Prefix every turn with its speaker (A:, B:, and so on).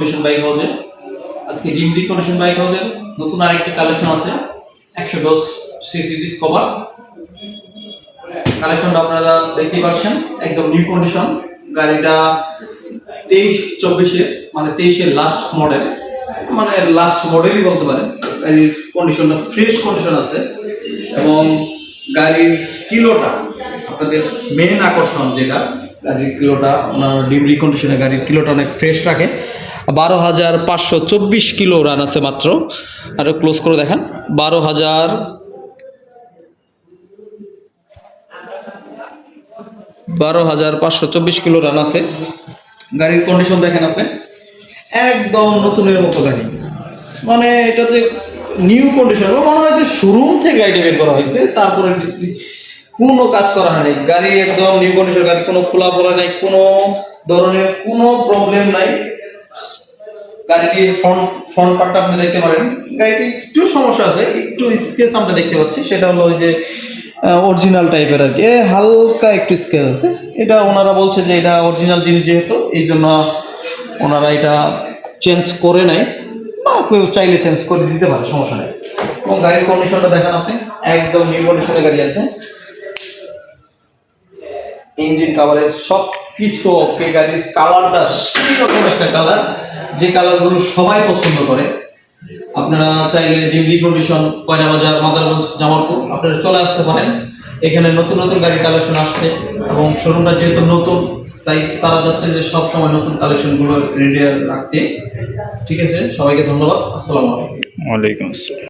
A: Condition bike হাউসে আজকে ডিম রিকন্ডিশন বাইক হাউসের নতুন আরেকটি কালেকশন আছে। একশো দশ সিসি ডিসকভার কালেকশনটা আপনারা দেখতেই পাচ্ছেন। একদম নিউ কন্ডিশন গাড়িটা তেইশ, চব্বিশে মানে তেইশের লাস্ট মডেল মানে লাস্ট মডেলই বলতে পারেন। গাড়ির কন্ডিশনটা ফ্রেশ কন্ডিশন আছে। এবং গাড়ির কিলোটা আপনাদের মেন আকর্ষণ যেটা গাড়ির কিলোটা, ওনার ডিম রিকন্ডিশনে গাড়ির কিলোটা অনেক ফ্রেশ রাখে। বারো হাজার পাঁচশো চব্বিশ কিলো রান আছে মাত্র। আরও ক্লোজ করে দেখান। বারো হাজার বারো হাজার পাঁচশো চব্বিশ কিলো রান আছে। গাড়ির কন্ডিশন দেখেন আপনি। একদম নতুনের মতো গাড়ি। মানে এটা যে নিউ কন্ডিশন মনে হয় যে শোরুম থেকে গাড়িটা বের করা হয়েছে, তারপরে কোনো কাজ করা হয়নি। গাড়ি একদম নিউ কন্ডিশন গাড়ি কোনো খোলা পড়া নাই, কোনো ধরনের কোনো প্রবলেম নাই। গাড়িটির ফ্রন্ট ফ্রন্ট পার্টটা আপনি দেখতে পারেন। গাড়িটি একটু সমস্যা আছে, একটু স্কেচ আমরা দেখতে পাচ্ছি। সেটা হলো ওই যে অরিজিনাল টাইপের আর কি। হালকা একটু স্কেচ আছে। এটা ওনারা বলছে যে এটা অরিজিনাল জিনিস যেহেতু, এই জন্য ওনারা এটা চেঞ্জ করে নাই। বা কেউ চাইলে চেঞ্জ করে দিতে পারে, সমস্যা নেই। এবং গাড়ির কন্ডিশনটা দেখেন আপনি, একদম নিউ কন্ডিশনে গাড়ি আছে। ইঞ্জিন কাভারেজ সব কিছু ওকে গাড়ির কালারটা সেই রকম একটা কালার যে কালারগুলো সবাই পছন্দ করে। আপনারা চাইলে ডিমলি কন্ডিশন কয়না বাজার মাদারগঞ্জ, জামালপুর, আপনারা চলে আসতে পারেন। এখানে নতুন নতুন গাড়ির কালেকশন আসছে এবং শোরুমটা যেহেতু নতুন, তাই তারা যাচ্ছে যে সব সময় নতুন কালেকশনগুলো রেডি রাখতে। ঠিক আছে, সবাইকে ধন্যবাদ। আসসালামু আলাইকুম।
B: ওয়ালাইকুম আসসালাম।